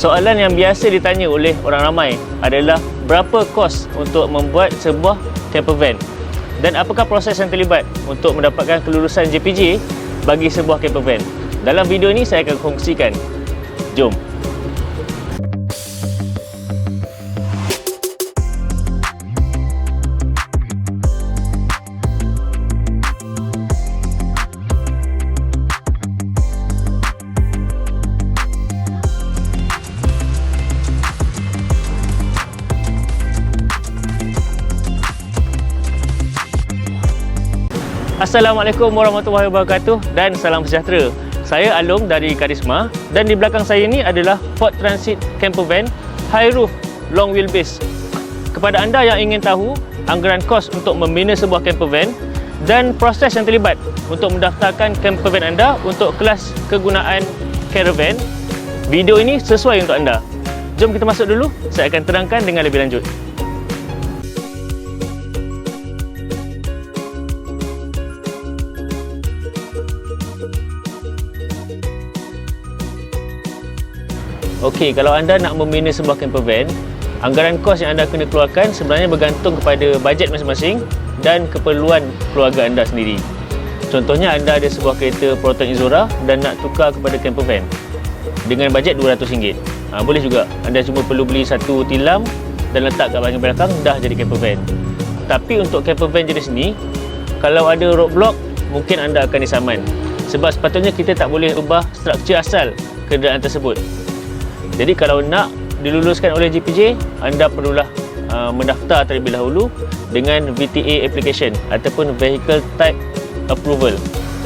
Soalan yang biasa ditanya oleh orang ramai adalah berapa kos untuk membuat sebuah camper van dan apakah proses yang terlibat untuk mendapatkan kelulusan JPJ bagi sebuah camper van. Dalam video ini saya akan kongsikan. Jom. Assalamualaikum warahmatullahi wabarakatuh dan salam sejahtera. Saya Alom dari Karisma dan di belakang saya ni adalah Ford Transit Camper Van High Roof Long Wheelbase. Kepada anda yang ingin tahu anggaran kos untuk membina sebuah camper van dan proses yang terlibat untuk mendaftarkan camper van anda untuk kelas kegunaan caravan, video ini sesuai untuk anda. Jom kita masuk dulu, saya akan terangkan dengan lebih lanjut. Okey, kalau anda nak membina sebuah camper van, anggaran kos yang anda kena keluarkan sebenarnya bergantung kepada bajet masing-masing dan keperluan keluarga anda sendiri. Contohnya anda ada sebuah kereta Proton Izora dan nak tukar kepada camper van dengan bajet RM200. Ha, boleh juga. Anda cuma perlu beli satu tilam dan letak kat bahagian belakang dah jadi camper van. Tapi untuk camper van jenis ni, kalau ada roadblock, mungkin anda akan disaman. Sebab sepatutnya kita tak boleh ubah struktur asal kenderaan tersebut. Jadi kalau nak diluluskan oleh GPJ, anda perlulah uh, mendaftar terlebih dahulu dengan VTA application ataupun Vehicle Type Approval.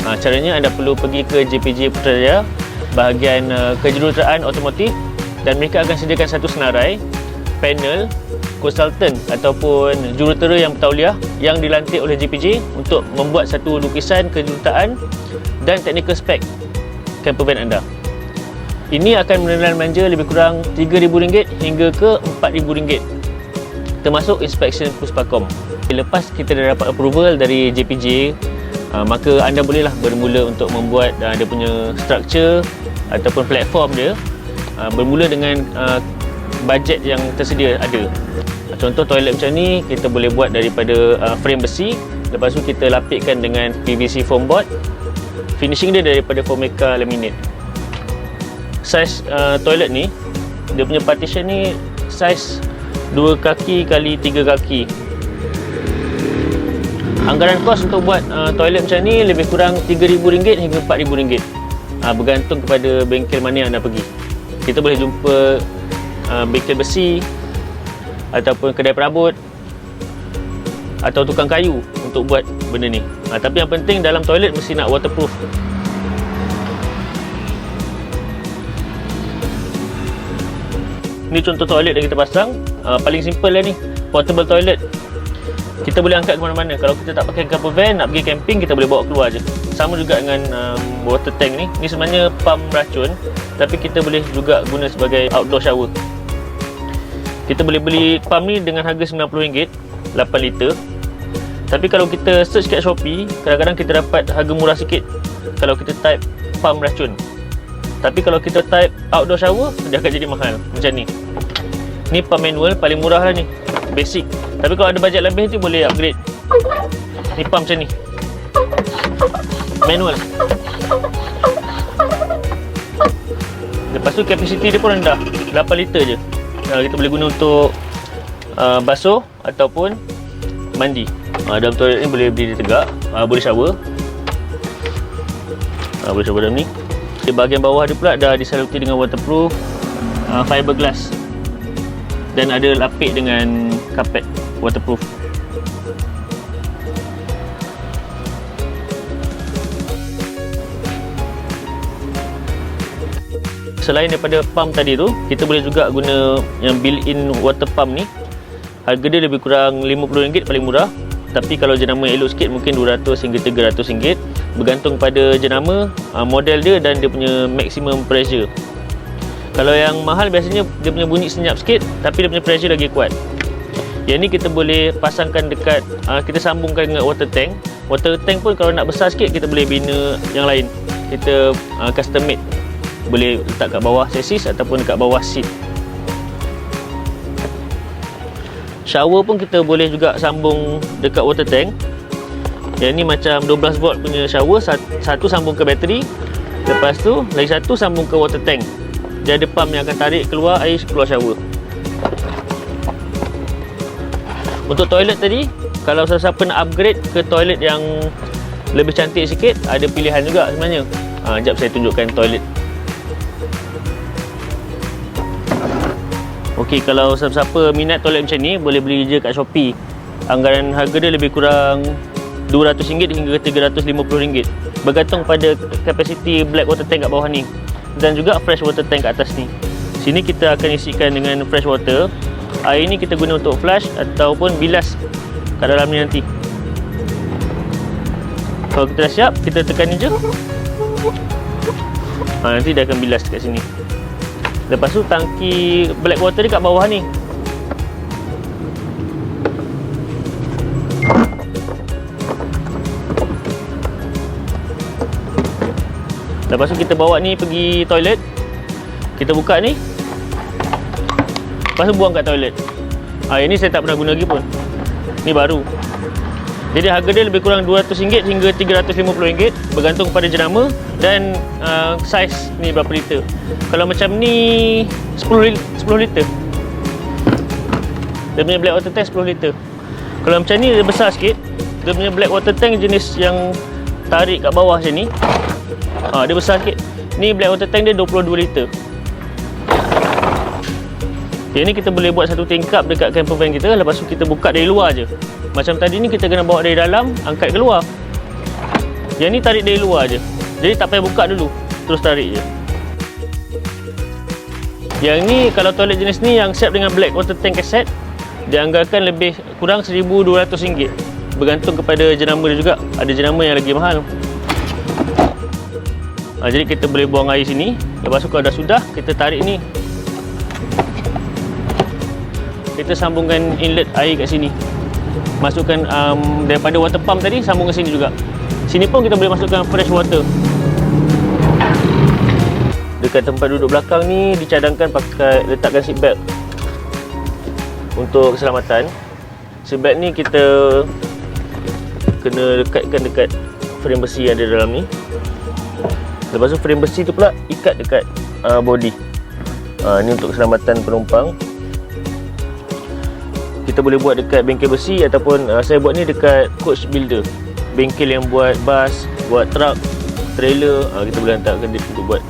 Uh, caranya anda perlu pergi ke GPJ Putrajaya bahagian uh, kejuruteraan otomotif dan mereka akan sediakan satu senarai panel konsultan ataupun jurutera yang bertauliah yang dilantik oleh GPJ untuk membuat satu lukisan kejuruteraan dan technical spec campervan anda. Ini akan menelan manja lebih kurang RM3,000 hingga ke RM4,000 termasuk inspection Puspakom. Lepas kita dah dapat approval dari JPJ, uh, maka anda bolehlah bermula untuk membuat uh, dia punya structure ataupun platform dia uh, bermula dengan bajet yang tersedia ada. Contoh toilet macam ni kita boleh buat daripada frame besi, lepas tu kita lapikkan dengan PVC foam board. Finishing dia daripada Formica laminate saiz uh, toilet ni dia punya partition ni saiz 2 kaki kali 3 kaki. Anggaran kos untuk buat uh, toilet macam ni lebih kurang RM3,000 hingga RM4,000 uh, bergantung kepada bengkel mana yang anda pergi. Kita boleh jumpa uh, bengkel besi ataupun kedai perabot atau tukang kayu untuk buat benda ni. Uh, tapi yang penting dalam toilet mesti nak waterproof ni contoh toilet yang kita pasang. Uh, paling simple lah ni. Portable toilet. Kita boleh angkat ke mana-mana. Kalau kita tak pakai camper van nak pergi camping kita boleh bawa keluar je. Sama juga dengan um, water tank ni. Ni sebenarnya pump racun tapi kita boleh juga guna sebagai outdoor shower. Kita boleh beli pump ni dengan harga RM90 8 liter. Tapi kalau kita search kat Shopee kadang-kadang kita dapat harga murah sikit kalau kita type pump racun. Tapi kalau kita type outdoor shower dia akan jadi mahal. Macam ni ni pump manual paling murah lah ni. Basic. Tapi kalau ada bajet lebih tu boleh upgrade. Ni pump macam ni. Manual. Lepas tu capacity dia pun rendah. 8 liter je? Uh, kita boleh guna untuk uh, basuh ataupun mandi. Uh, dalam toilet ni boleh berdiri tegak. Uh, boleh shower. Uh, boleh shower dalam ni. Di bahagian bawah dia pula dah disaluti dengan waterproof uh, fiberglass dan ada lapik dengan kapet waterproof. Selain daripada pump tadi tu kita boleh juga guna yang built-in water pump ni. Harga dia lebih kurang RM50 paling murah. Tapi kalau jenama elok sikit mungkin 200 hingga 300 ringgit. Bergantung pada jenama uh, model dia dan dia punya maximum pressure kalau yang mahal biasanya dia punya bunyi senyap sikit tapi dia punya pressure lagi kuat. Yang ni kita boleh pasangkan dekat uh, kita sambungkan dengan water tank. Water tank pun kalau nak besar sikit kita boleh bina yang lain. Kita uh, custom made. Boleh letak kat bawah chassis ataupun dekat bawah seat. Shower pun kita boleh juga sambung dekat water tank. Yang ni macam 12 volt punya shower satu sambung ke bateri. Lepas tu lagi satu sambung ke water tank dia ada pump yang akan tarik keluar air keluar shower. Untuk toilet tadi kalau siapa nak upgrade ke toilet yang lebih cantik sikit ada pilihan juga sebenarnya. Ha, sekejap saya tunjukkan toilet. Ok kalau siapa-siapa minat toilet macam ni boleh beli je kat Shopee. Anggaran harga dia lebih kurang RM200 hingga RM350 bergantung pada kapasiti black water tank kat bawah ni dan juga fresh water tank kat atas ni. Sini kita akan isikan dengan fresh water. Air ni kita guna untuk flush ataupun bilas kat dalam ni nanti. Kalau kita dah siap kita tekan ni je. Ha, nanti dia akan bilas dekat sini. Lepas tu tangki black water ni kat bawah ni lepas tu kita bawa ni pergi toilet kita buka ni lepas tu buang kat toilet ha, yang ni saya tak pernah guna lagi pun ni baru jadi harga dia lebih kurang RM200 hingga RM350 bergantung pada jenama dan uh, saiz ni berapa liter. Kalau macam ni 10 10 liter. Dia punya black water tank 10 liter. Kalau macam ni dia besar sikit. Dia punya black water tank jenis yang tarik kat bawah macam ni. Ha, dia besar sikit. Ni black water tank dia 22 liter. Yang ni kita boleh buat satu tingkap dekat camper van kita lepas tu kita buka dari luar je. Macam tadi ni kita kena bawa dari dalam, angkat keluar. Yang ni tarik dari luar je. Jadi tak payah buka dulu. Terus tarik je. Yang ni kalau toilet jenis ni yang siap dengan black water tank cassette dianggarkan lebih kurang RM1,200. Bergantung kepada jenama dia juga. Ada jenama yang lagi mahal. Ha, jadi kita boleh buang air sini. Lepas tu kalau dah sudah, kita tarik ni. Kita sambungkan inlet air kat sini. Masukkan um, daripada water pump tadi sambung ke sini juga. Sini pun kita boleh masukkan fresh water. Dekat tempat duduk belakang ni dicadangkan pakai letakkan seat belt untuk keselamatan. Seat belt ni kita kena dekatkan dekat frame besi yang ada dalam ni lepas tu frame besi tu pula ikat dekat uh, body. Uh, ni untuk keselamatan penumpang. Kita boleh buat dekat bengkel besi ataupun uh, saya buat ni dekat coach builder. Bengkel yang buat bas buat truck trailer uh, kita boleh hantar ke dia untuk buat.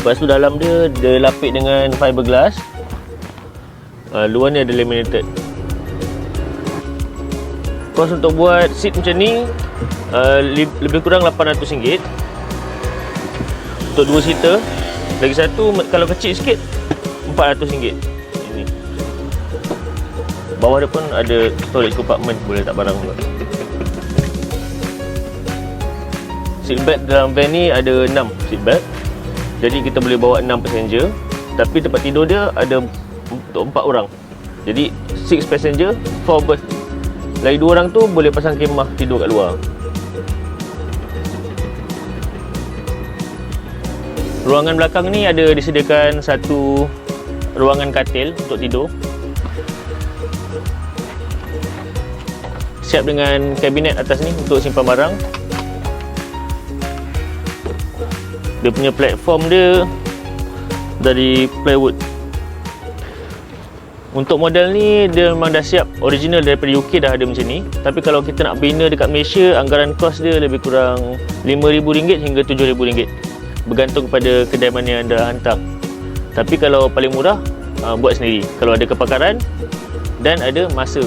Lepas tu dalam dia dia lapik dengan fiberglass uh, luar ni ada laminated. Kos untuk buat seat macam ni uh, lebih kurang RM800 untuk dua seater lagi satu kalau kecil sikit RM400 ini. Bawah dia pun ada storage compartment boleh letak barang juga. Seat belt dalam van ni ada 6 seat belt. Jadi kita boleh bawa 6 passenger. Tapi tempat tidur dia ada untuk 4 orang. Jadi 6 passenger 4 berth. Lagi 2 orang tu boleh pasang kemah tidur kat luar ruangan belakang ni ada disediakan satu ruangan katil untuk tidur. Siap dengan kabinet atas ni untuk simpan barang. Dia punya platform dia dari plywood. Untuk model ni dia memang dah siap original daripada UK dah ada macam ni. Tapi kalau kita nak bina dekat Malaysia anggaran kos dia lebih kurang RM5,000 hingga RM7,000 bergantung kepada kedai mana yang anda hantar. Tapi kalau paling murah uh, buat sendiri. Kalau ada kepakaran dan ada masa.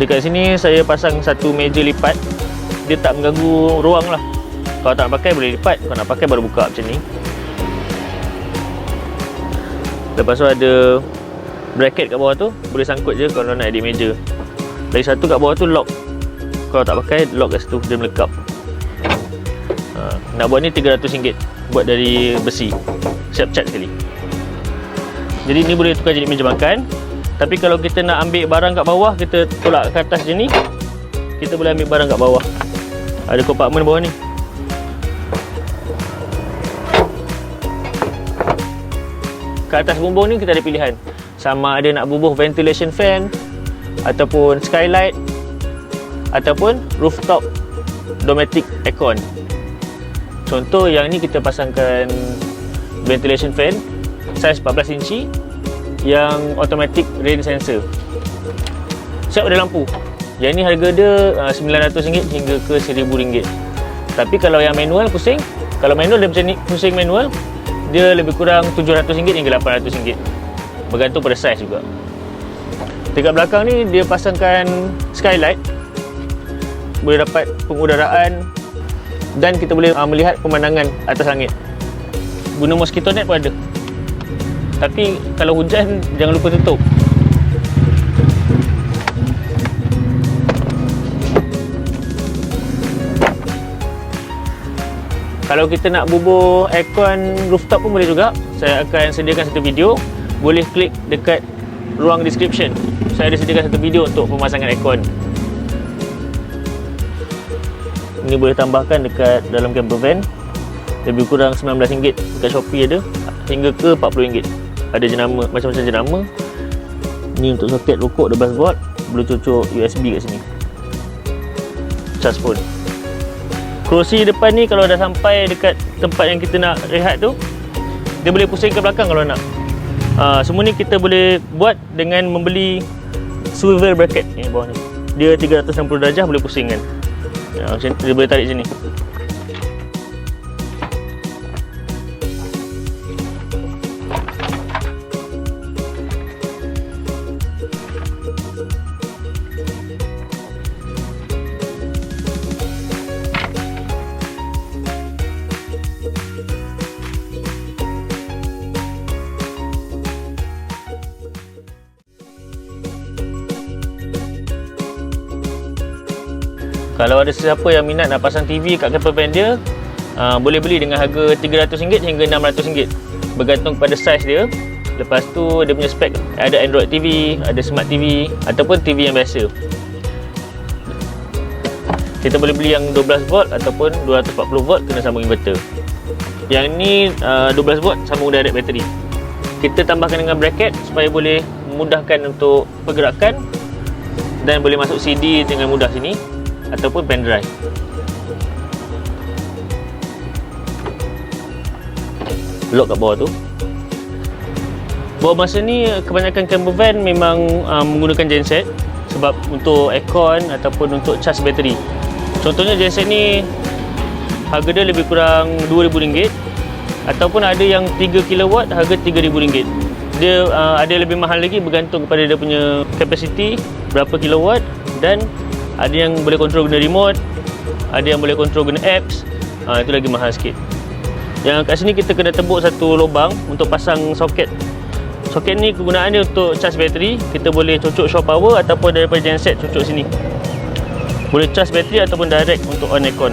Dekat sini saya pasang satu meja lipat. Dia tak mengganggu ruang lah. Kalau tak nak pakai boleh lipat. Kalau nak pakai baru buka macam ni. Lepas tu ada bracket kat bawah tu. Boleh sangkut je kalau nak edit meja. Lagi satu kat bawah tu lock. Kalau tak pakai lock kat situ. Dia melekap ha, nak buat ni RM300 buat dari besi. Siap cat sekali. Jadi ni boleh tukar jadi meja makan. Tapi kalau kita nak ambil barang kat bawah kita tolak ke atas je ni kita boleh ambil barang kat bawah. Ada compartment bawah ni. Kat atas bumbung ni kita ada pilihan. Sama ada nak bubuh ventilation fan ataupun skylight ataupun rooftop domestic aircon contoh yang ni kita pasangkan ventilation fan saiz 14 inci yang automatic rain sensor. Siap ada lampu. Yang ni harga dia uh, RM900 hingga ke RM1000 tapi kalau yang manual pusing. Kalau manual dia macam ni pusing manual dia lebih kurang RM700 hingga RM800 bergantung pada saiz juga. Dekat belakang ni dia pasangkan skylight. Boleh dapat pengudaraan dan kita boleh uh, melihat pemandangan atas langit. Guna mosquito net pun ada. Tapi kalau hujan jangan lupa tutup. Kalau kita nak bubuh aircon rooftop pun boleh juga. Saya akan sediakan satu video. Boleh klik dekat ruang description. Saya ada sediakan satu video untuk pemasangan aircon ini boleh tambahkan dekat dalam camper van. Lebih kurang RM19 dekat Shopee ada hingga ke RM40 ada jenama macam-macam jenama. Ni untuk soket rokok 12 volt boleh cocok USB kat sini. Charge phone. Kerusi depan ni kalau dah sampai dekat tempat yang kita nak rehat tu dia boleh pusing ke belakang kalau nak. Uh, semua ni kita boleh buat dengan membeli swivel bracket ni bawah ni. Dia 360 darjah boleh pusingkan ya, macam dia boleh tarik sini Kalau ada sesiapa yang minat nak pasang TV kat van dia uh, Boleh beli dengan harga RM300 hingga RM600 Bergantung pada saiz dia. Lepas tu dia punya spek Ada Android TV, ada Smart TV Ataupun TV yang biasa. Kita boleh beli yang 12V ataupun 240V kena sambung inverter Yang ni uh, 12V sambung direct bateri. Kita tambahkan dengan bracket supaya boleh memudahkan untuk pergerakan dan boleh masuk CD dengan mudah sini ataupun pen drive. Lock kat bawah tu. Bawah masa ni kebanyakan camper van memang uh, menggunakan genset sebab untuk aircon ataupun untuk charge bateri. Contohnya genset ni harga dia lebih kurang RM2,000 ataupun ada yang 3 kW harga RM3,000 dia uh, ada lebih mahal lagi bergantung kepada dia punya capacity berapa kilowatt dan ada yang boleh kontrol guna remote ada yang boleh kontrol guna apps. Ha, itu lagi mahal sikit. Yang kat sini kita kena tembuk satu lubang untuk pasang soket. Soket ni kegunaan dia untuk charge bateri. Kita boleh cocok show power ataupun daripada genset cocok sini. Boleh charge bateri ataupun direct untuk on aircon.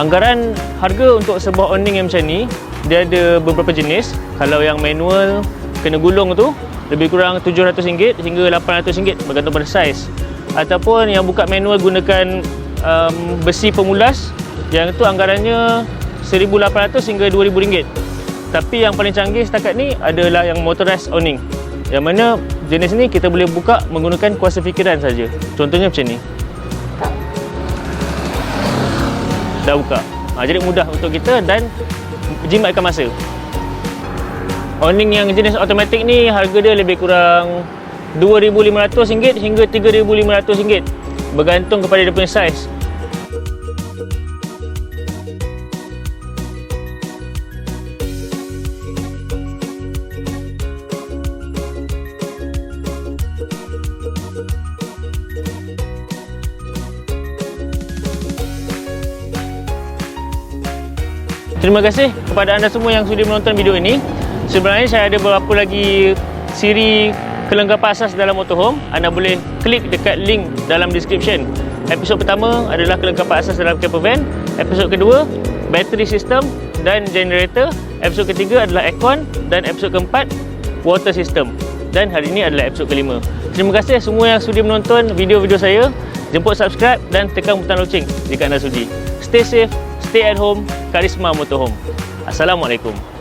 Anggaran harga untuk sebuah awning yang macam ni dia ada beberapa jenis. Kalau yang manual kena gulung tu lebih kurang RM700 hingga RM800 bergantung pada saiz ataupun yang buka manual gunakan um, besi pemulas yang itu anggarannya 1800 hingga 2000 ringgit. Tapi yang paling canggih setakat ni adalah yang motorized awning. Yang mana jenis ni kita boleh buka menggunakan kuasa fikiran saja. Contohnya macam ni. Dah buka. Ha, jadi mudah untuk kita dan jimatkan masa. Awning yang jenis automatic ni harga dia lebih kurang RM2,500 hingga RM3,500 bergantung kepada dia punya saiz Terima kasih kepada anda semua yang sudah menonton video ini. Sebenarnya saya ada beberapa lagi siri kelengkapan asas dalam motorhome anda boleh klik dekat link dalam description. Episod pertama adalah kelengkapan asas dalam camper van. Episod kedua battery system dan generator. Episod ketiga adalah aircon dan episod keempat water system. Dan hari ini adalah episod kelima. Terima kasih semua yang sudi menonton video-video saya. Jemput subscribe dan tekan butang loceng jika anda sudi. Stay safe stay at home karisma motorhome. Assalamualaikum